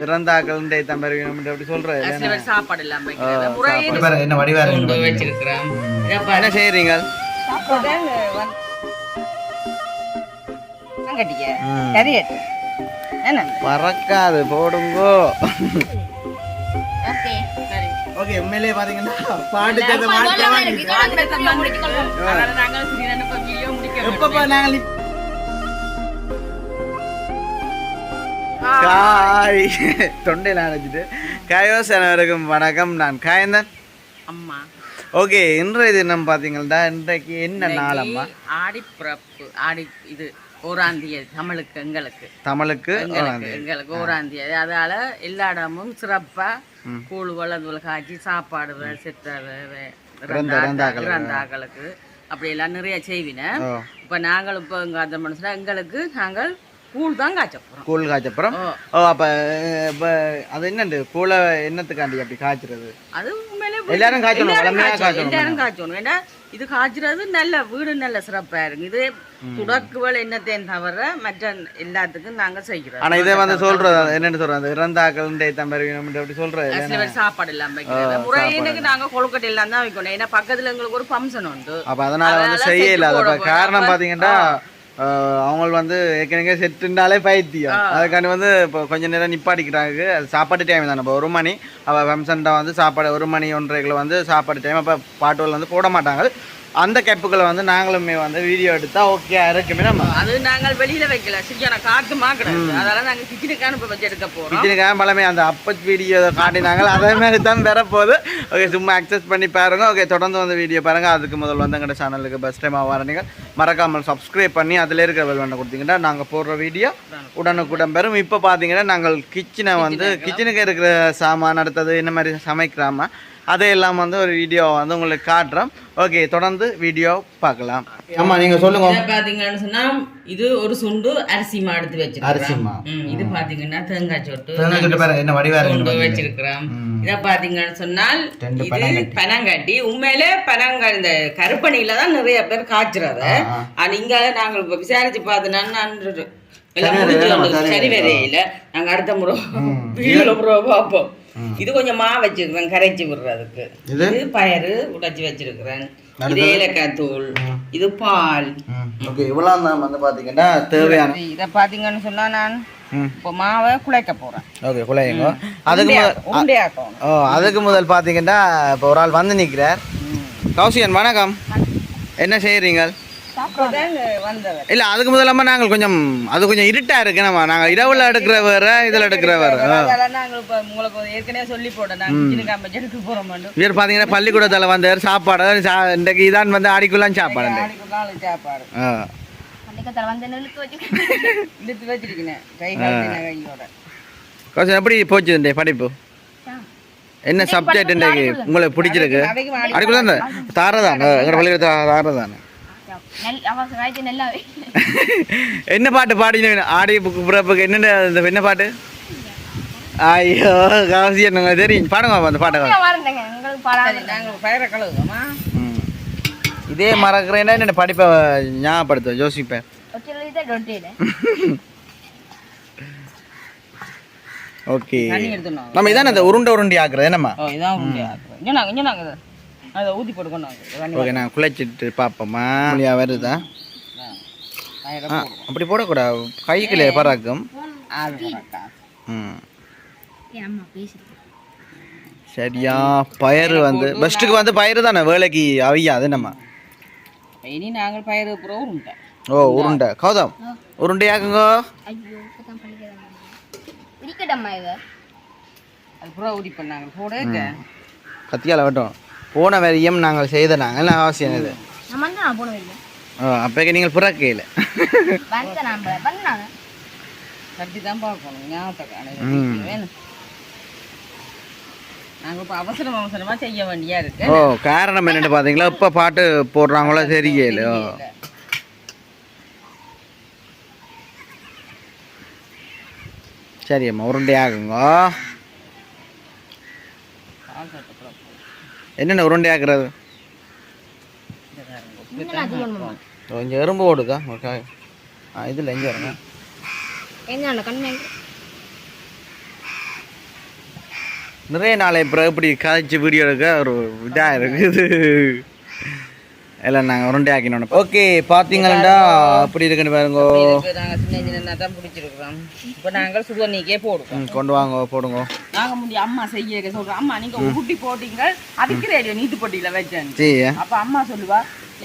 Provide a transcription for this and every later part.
இறந்தாக்கள் தம்பர் வேணும் அப்படி சொல்றது சில பேர் சாப்பாடு இல்லாம என்ன வடிவா கொண்டு வச்சிருக்கிறோம் இதை பாரு. என்ன செய்யறீங்க பறக்காது போடுங்கோ. ஓகே. உண்மையிலேயே பாத்தீங்கன்னா பாட்டு சிறிதளவு இப்ப காய் தொண்டையில் அடைச்சிட்டு காயோஸ் அனைவருக்கும் வணக்கம். நான் காயந்தன் அம்மா. ஓகே இன்றைய தினம் பார்த்தீங்கன்னா இன்றைக்கு என்ன நாள் அம்மா? ஆடி பிறப்பு ஆடி இது ஓராந்திய தமிழுக்கு எங்களுக்கு. தமிழுக்கு எங்களுக்கு ஓராந்திய அதனால எல்லா இடமும் சிறப்பா கூழ் வளர்ந்துல காய்ச்சி சாப்பாடு சித்தரை இறந்தாக்களுக்கு. இறந்தாக்களுக்கு. அப்படி எல்லாம் நிறைய செய்வினேன். இப்ப நாங்கள் இப்போ எங்க அந்த மனுஷனா எங்களுக்கு நாங்கள் கூழ் தான் காய்ச்ச கூழ் காய்ச்சப்புறம் ஓ. ஓ அப்போ இப்போ அது என்னண்டு? கூழை என்னத்துக்காண்டி அப்படி காய்ச்சறது? அது உண்மையிலே எல்லாரும் காய்ச்சணும், எல்லாரும் காய்ச்சணும், காய்ச்சணும். எல்லாரும் காய்ச்சணும். ஏன்னா இது காய்ச்சறது நல்ல வீடு நல்ல சிறப்பா இருக்கு. இது துடக்குவல் என்னத்தையும் தவிர மற்ற எல்லாத்துக்கும் நாங்க செய்கிறோம். ஆனா இதே வந்து சொல்றது என்னன்னு சொல்றது இறந்தாக்கள் தம்பர் வேணும் அப்படி சொல்றது சில பேர் சாப்பாடு இல்லாம வைக்கிறது. முறையினுக்கு நாங்க கொழுக்கட்டை எல்லாம் தான் வைக்கணும். ஏன்னா பக்கத்துல எங்களுக்கு ஒரு ஃபங்க்ஷன் உண்டு. அப்ப அதனால வந்து அதனால செய்யல. செத்து அது போட அப்ப காரணம் போறோம். அவங்க வந்து ஏற்கனவே செட்டுனாலே பைத்தியம். அதுக்காண்டி வந்து இப்போ கொஞ்ச நேரம் நிப்பாட்டிக்கிறாங்க அது சாப்பாடு டைம் தானே. இப்போ ஒரு மணி. அவள் ஃபங்க்ஷன்ட்ட வந்து சாப்பாடு ஒரு மணி ஒன்றரைக்குள்ள வந்து சாப்பாடு டைம் அப்போ பாட்டுகள் வந்து போட மாட்டாங்க. அந்த கேப்புகளை வந்து நாங்களுமே வந்து வீடியோ எடுத்தா ஓகே இருக்குமே நம்ம. அது நாங்கள் வெளியில வைக்கல. சரியான காத்து மாக்கிடுது அதனால நாங்க கிச்சனுக்கான இப்ப வச்சு எடுக்க போறோம். கிச்சனுக்காக பழமே அந்த அப்பத் வீடியோ காட்டினாங்க அதே மாதிரி தான் வரப்போகுது. ஓகே சும்மா அக்சஸ் பண்ணி பாருங்க. ஓகே தொடர்ந்து வந்து வீடியோ பாருங்க. அதுக்கு முதல் வந்து எங்கள்கிட்ட சேனலுக்கு ஃபஸ்ட் டைமாக வரீங்க மறக்காமல் சப்ஸ்கிரைப் பண்ணி அதில் இருக்கிற பெல் பண்ண கொடுத்தீங்கன்னா நாங்கள் போடுற வீடியோ உடனுக்குடன் பெறும் இப்போ பார்த்தீங்கன்னா நாங்கள் கிச்சனை வந்து கிச்சனுக்கு இருக்கிற சாமான் அடுத்தது என்ன மாதிரி சமைக்கிறாம அதையெல்லாம் வந்து ஒரு வீடியோ வந்து உங்களுக்கு காட்டுறோம். ஓகே தொடர்ந்து வீடியோ பார்க்கலாம். ஆமாம் நீங்கள் சொல்லுங்க. இதை பாத்தீங்கன்னு சொன்னா இது ஒரு சுண்டு அரிசி மா எடுத்து வச்சிருக்கோம் அரிசிமா. இது பாத்தீங்கன்னா தேங்காய் சொட்டு என்ன வடிவா கொண்டு வச்சிருக்கிறோம். இத பாத்தீங்கன்னு சொன்னால் இது பனங்காட்டி. உண்மையிலே பனங்கா இந்த கருப்பணியில தான் நிறைய பேர் காய்ச்சுறது. ஆனா இங்க நாங்க விசாரிச்சு பார்த்தோம்னா நான் எல்லாம் முடிஞ்சு சரி வரையில நாங்க அடுத்த முறை முறை பார்ப்போம். இது கொஞ்சம் மா வச்சிருக்கிறேன் கரைச்சி விடுறதுக்கு இது? பயறு உடைச்சி வச்சிருக்கிறேன். இது ஏலக்காய் தூள். இது பால். ஓகே இவ்வளோ தான் வந்து பார்த்தீங்கன்னா தேவையான இத பாத்தீங்கன்னு சொன்னா நான் இப்போ மாவை குழைக்க போறேன். ஓகே குழையுங்க. அதுக்கு ஓ அதுக்கு முதல் பார்த்தீங்கன்னா இப்போ ஒரு ஆள் வந்து நிற்கிறார் கௌசியன் வணக்கம். என்ன செய்கிறீங்க வந்தவர் இல்லை அதுக்கு முதலாம நாங்கள் கொஞ்சம் அது கொஞ்சம் இருட்டாக இருக்கு. நம்ம நாங்கள் இரவில் எடுக்கிற வேற இதில் எடுக்கிற வேற. இவர் பார்த்தீங்கன்னா பள்ளிக்கூடத்தில் வந்தார் சாப்பாடு சா இன்றைக்கு இதான் வந்து ஆடிக்குள்ளாம் சாப்பாடு சாப்பாடு. ஆ. பள்ளிக்கத்தில் வந்து நிறுத்து வச்சு இழுத்து வச்சிருக்கேன். கை காலத்தின கையோட கௌசியன் எப்படி போச்சு இந்த படிப்பு? என்ன சப்ஜெக்ட் இன்றைக்கு? உங்களுக்கு பிடிச்சிருக்கு? தான்? தாரதான்? எங்கள் பள்ளிக்கூடத்தில் தாரதானே? என்ன பாட்டு பாடின ஆடி புக்கு பிறப்புக்கு என்னென்ன என்ன பாட்டு? ஐயோ காசி என்னங்க தெரியும். பாடுங்க அந்த பாட்டை. இதே மறக்கிறேன்னா என்ன படிப்பை ஞாபகப்படுத்தும் யோசிப்பேன். ஓகே நம்ம இதானே இந்த உருண்டை உருண்டி ஆக்குறது என்னம்மா இதான் உருண்டை ஆக்குறோம் இங்கே நாங்கள் இங்கே நாங்கள் அதை ஊற்றி போட்டுக்கணும் ஓகே நான் குழைச்சிட்டு பார்ப்போமா முடியா வருதா? அப்படி போடக்கூடாது கைக்குள்ளே பறாக்கும் ஆறு ம். அம்மா பேசி சரியா பயிறு வந்து பெஸ்ட்டுக்கு வந்து பயிறு தானே வேலைக்கு அவையா அது நம்ம இனி நாங்கள் பயிர் அப்புறம் உருண்டை. ஓ உருண்டை. கௌதம் உருண்டையாக்குங்க கத்தியால் வெட்டும் போன வரியும் நாங்கள் செய்த நாங்கள் என்ன அவசியம் இது. அப்போக்கு நீங்கள் புறக்கையில். ஓ காரணம் என்னென்னு பார்த்தீங்களா இப்போ பாட்டு போடுறாங்களோ தெரியல சரி அம்மா உருண்டையாகுங்க என்னென்ன உருண்டையாக்குறது கொஞ்சம் எறும்பு ஓடுதா ஒரு காய் ஆ இதில் எங்கே வருங்க. என்ன கண்ணு நிறைய நாளை அப்புறம் இப்படி கதைச்சு வீடியோ எடுக்க ஒரு இதாக இருக்குது. எல்லாம் நாங்கள் உருண்டை ஆக்கினோம். ஓகே பார்த்தீங்களா அப்படி இருக்குன்னு பாருங்க. இதுக்கு நாங்க சின்ன சின்ன தான் பிடிச்சிருக்கிறோம். இப்போ நாங்கள் சுடுதண்ணிக்கே போடுவோம். கொண்டு வாங்க போடுங்க. நாங்க முந்தி அம்மா செய்ய சொல்றோம். அம்மா நீங்க ஊட்டி போட்டீங்க அதுக்கு ரேடியோ நீத்து போட்டியில வச்சேன். சரி. அப்ப அம்மா சொல்லுவா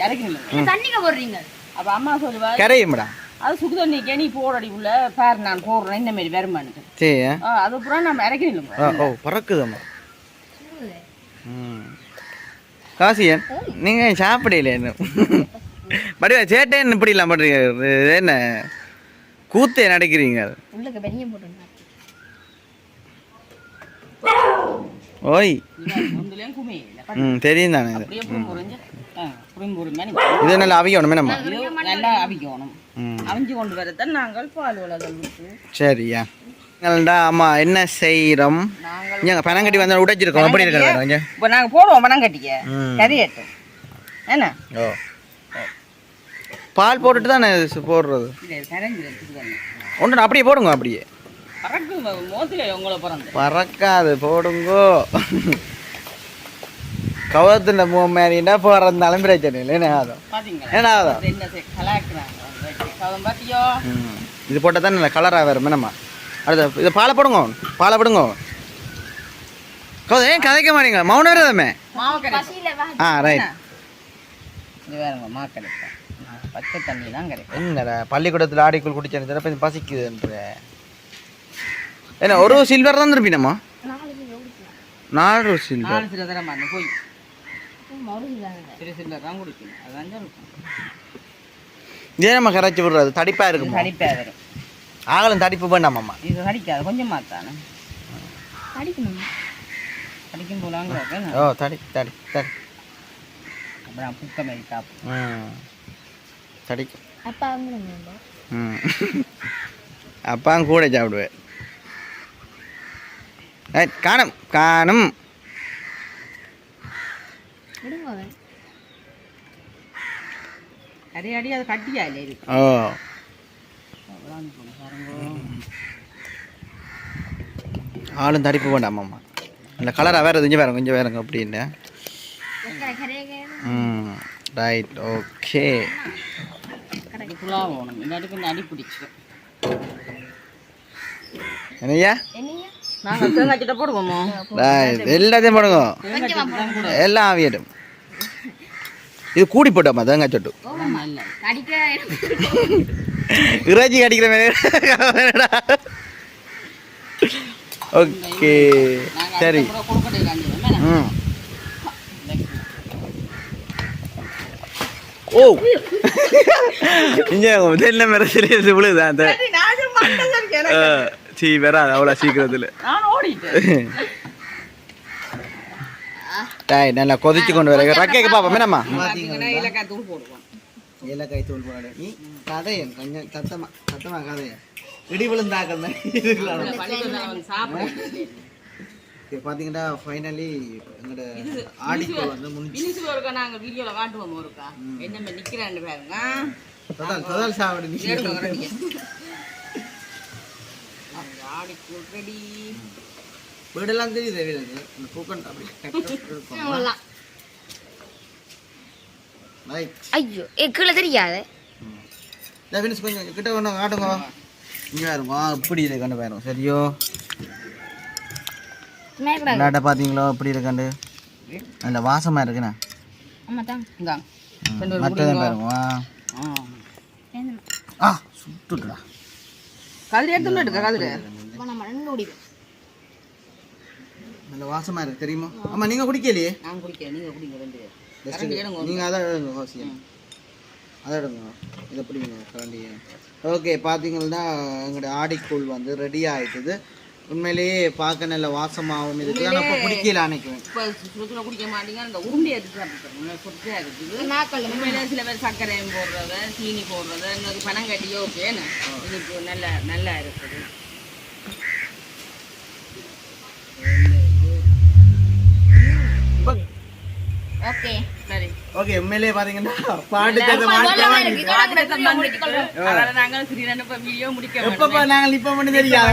இறக்கணும் தண்ணிக்கு போடுறீங்க? அப்ப அம்மா சொல்லுவா கரையும்டா. அது சுடுதண்ணிக்கே நீ போடடி உள்ள. பாரு நான் போடுறேன். இந்த மாதிரி வருமானு சரி. அது அப்புறம் நம்ம இறக்கணும் ஓ பறக்குதம்மா. ம். காசியன் நீங்கள் சாப்பிடல இன்னும். மடிவா சேட்டைன்னு இப்படி இல்லாம பண்ணுறீங்க என்ன? கூத்தே நடக்கிறீங்க. ஓய். ம் தெரியும் தானே இது. இது நல்லா அவிக்கணும் என்னம்மா நல்லா அவிக்கணும். அவிஞ்சு கொண்டு வரத்தான் நாங்கள் பால் விட்டு. சரியா. எங்கள்டா அம்மா என்ன செய்கிறோம் இங்கே பனங்கட்டி வந்து உடைச்சிருக்கோம். அப்படி இருக்கிற இங்கே? இப்போ நாங்கள் போடுவோம் பணம் கட்டிக்க ம். கறியட்டும் என்ன? ஓ. பால் போட்டுட்டு தானே போடுறது? ஒன்று அப்படியே போடுங்க அப்படியே. பறக்காது போடுங்கோ. கவத்துல மூ மாதிரின்னா போகிறதுனாலும் பிரச்சனை இல்லை. என்ன ஆகும்? என்ன ஆகும். இது போட்டால் தான் கலராக வரும். என்னம்மா? அடுத்த இது பாலை போடுங்க பாலை போடுங்க. கௌதம் ஏன் கதைக்க மாட்டீங்க மௌன விரதமே மாவு கரை பசியில வா. ஆ ரைட் இது வேறுங்க மா கிடைப்பேன் பச்சை தண்ணி தான் கிடைக்கும். என்னடா பள்ளிக்கூடத்தில் ஆடிக்குள் குடிச்சேன் சிறப்பு பசிக்குதுன்ற. என்ன ஒரு சில்வர் தான் ஓடிக்கலாம் நாலு சில்வர் நாலு அந்த போய். மறுதாங்க சிறு சில தான் குடிக்கணும். அதுதான் இருக்கும். இதே நம்ம கரைச்சி விடுறது தடிப்பாக இருக்குமா? கடிப்பா வரும். ஆகலும் தடிப்பு வேண்டாமாம்மா. இது கடிக்காது கொஞ்சம் மாத்தானே. அடிக்கணும் கடிக்கும் போலாங்க ஓ தடி தடி தடி. அப்புறம் புக்க மாதிரி சாப்பிடும் ம். தடிக்கும். அப்பா ம். அப்பாங்க கூட சாப்பிடுவேன். காணும் காணும். அடி அடி அது கட்டியா இல்லை ஓ. ஆளும் தடிப்பு வேண்டாமாம்மா இந்த கலராக வேறு கொஞ்சம் வேறு கொஞ்சம் வேறுங்க அப்படின்னு. ம் ரைட் ஓகே என்னையா எல்லாத்தையும் போடுங்க. எல்லாம் ஆவியிடும் இது கூடி போட்டோம்மா தேங்காய் சொட்டு? இல்லை இறைச்சி கடிக்கிற மாதிரி. ஓகே சரி. ம். ஓ. இங்கே தென்னை மரத்தில் விழுதா அந்த? சீ வராது அவ்வளோ சீக்கிரத்தில். நான் ஓடிட்டேன். டாய் நல்லா கொதிச்சு கொண்டு வர. ரக்கேக்கு பாப்பா என்னம்மா இலக்காய் தூள் போடுவோம் ஏலக்காய் தூள் போட. நீ கதையன் கொஞ்சம் சத்தமா சத்தமா கதையன் இடி விழுந்தாக்கள் சாப்பிடுவோம் பார்த்தீங்கன்னா ஃபைனலி எங்களோட ஆடிக்கோ வந்து முடிஞ்சு ஒருக்கா நாங்கள் வீடியோவில் காட்டுவோம் ஒருக்கா. என்ன மாதிரி நிற்கிறான்னு பாருங்க. தொதால் தொதால் சாப்பிடு நீ. எடுங்க, ரெடியா. அந்த ஆடிக்கூழ் ரெடி வீடெல்லாம் தெரியுது வீடு அந்த பூக்கன் அப்படி அவ்வளோதான் ரைட் ஐயோ ஏ கீழே தெரியாது. கொஞ்சம் கிட்ட ஒன்று காட்டுங்க இங்கே வேறுங்க இப்படி இதை கண்டு போயிடும் சரியோ? விளையாட்ட பார்த்தீங்களோ? இப்படி இருக்காண்டு நல்ல வாசமாக இருக்குண்ணே. மற்றதான் பாருங்க. வா. ஆ. ஆ சுட்டுடா கதிரை எடுத்துட்டு எடுக்க கதிரை. நல்ல வாசமாக இருக்கு தெரியுமா? ஆமாம் நீங்கள் குடிக்கலையே? நான் குடிக்கிறேன் நீங்கள் குடிங்க ரெண்டு நீங்கள் அதை எடுங்க அவசியம். அதை எடுங்க இதை பிடிங்க கரண்டியை ஓகே பார்த்தீங்கன்னா எங்களோட ஆடிக்கூழ் வந்து ரெடி ஆயிட்டுது. உண்மையிலேயே பார்க்க நல்ல வாசமாகவும் இருக்குது. ஆனால் இப்போ குடிக்கல இப்போ சுற்றுலா குடிக்க மாட்டீங்க. அந்த உருண்டை எடுத்து சாப்பிட்டுருங்க சொற்கையாக இருக்குது. நாக்கள் உண்மையில சில பேர் சர்க்கரையும் போடுறத சீனி போடுறத இன்னொரு பணம் கட்டியோ ஓகேன்னு இது நல்ல நல்லா இருக்குது. ஓகே. ஓகே உண்மையிலேயே பார்த்தீங்கன்னா பாட்டு நாங்கள் இப்போ மட்டும். தெரியாது